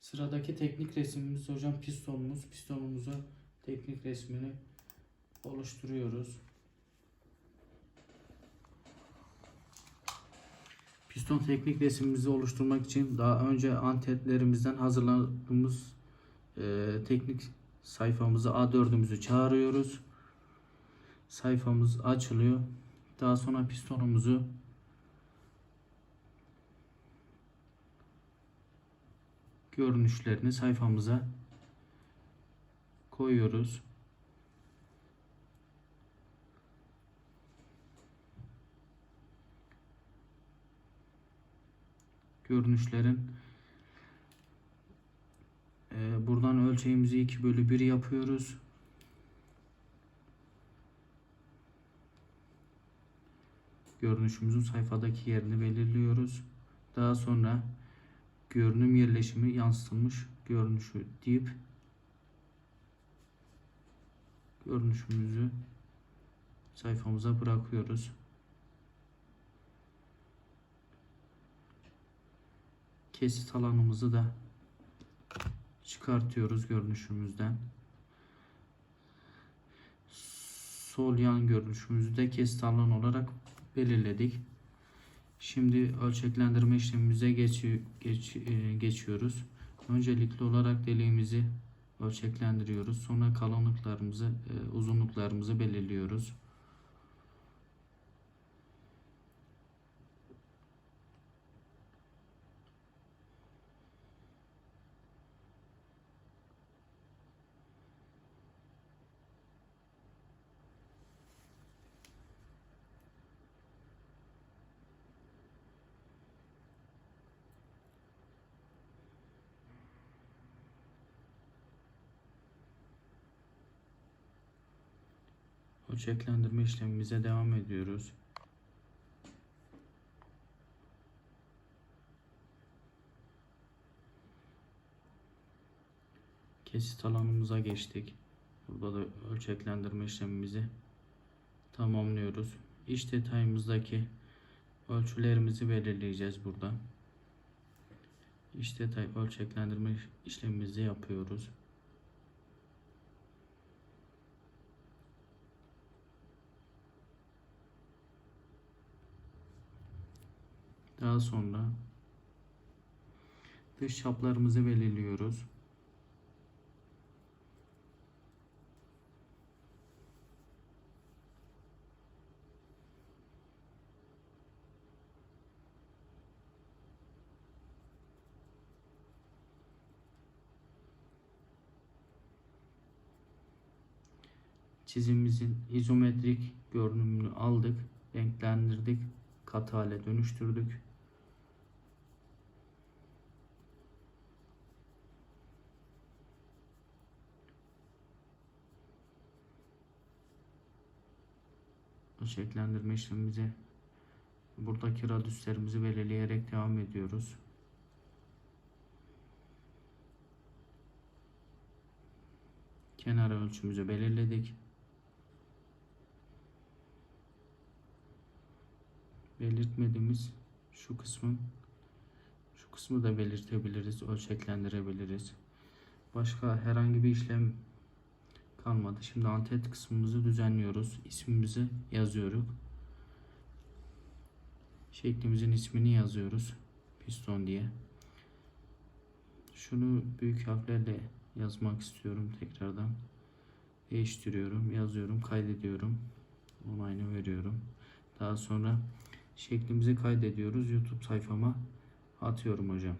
Sıradaki teknik resimimiz hocam pistonumuz. Pistonumuza teknik resmini oluşturuyoruz. Piston teknik resmimizi oluşturmak için daha önce antetlerimizden hazırladığımız e, teknik sayfamızı A4'ümüzü çağırıyoruz. Sayfamız açılıyor. Daha sonra pistonumuzu görünüşlerini sayfamıza koyuyoruz. Görünüşlerin e, buradan ölçeğimizi 2 bölü 1 yapıyoruz. Görünüşümüzün sayfadaki yerini belirliyoruz. Daha sonra görünüm yerleşimi yansıtılmış görünüşü deyip görünüşümüzü sayfamıza bırakıyoruz. Kesit alanımızı da çıkartıyoruz görünüşümüzden. Sol yan görünüşümüzü de kesit alan olarak belirledik. Şimdi ölçeklendirme işlemimize geçi- geç- e, geçiyoruz. Öncelikli olarak deliğimizi ölçeklendiriyoruz. Sonra kalınlıklarımızı, e, uzunluklarımızı belirliyoruz. Ölçeklendirme işlemimize devam ediyoruz. Kesit alanımıza geçtik. Burada da ölçeklendirme işlemimizi tamamlıyoruz. İç detayımızdaki ölçülerimizi belirleyeceğiz burada. İç detay ölçeklendirme işlemimizi yapıyoruz. Daha sonra dış çaplarımızı belirliyoruz. Çizimimizin izometrik görünümünü aldık, renklendirdik, katı hale dönüştürdük. Şekillendirme işlemimize buradaki radyüslerimizi belirleyerek devam ediyoruz. Kenar ölçümüzü belirledik. belirtmediğimiz şu kısmın şu kısmı da belirtebiliriz, ölçeklendirebiliriz. Başka herhangi bir işlem kalmadı. Şimdi antet kısmımızı düzenliyoruz. İsmimizi yazıyoruz. Şeklimizin ismini yazıyoruz. Piston diye. Şunu büyük harflerle yazmak istiyorum tekrardan. Değiştiriyorum, yazıyorum, kaydediyorum. Onayını veriyorum. Daha sonra şeklimizi kaydediyoruz. YouTube sayfama atıyorum hocam.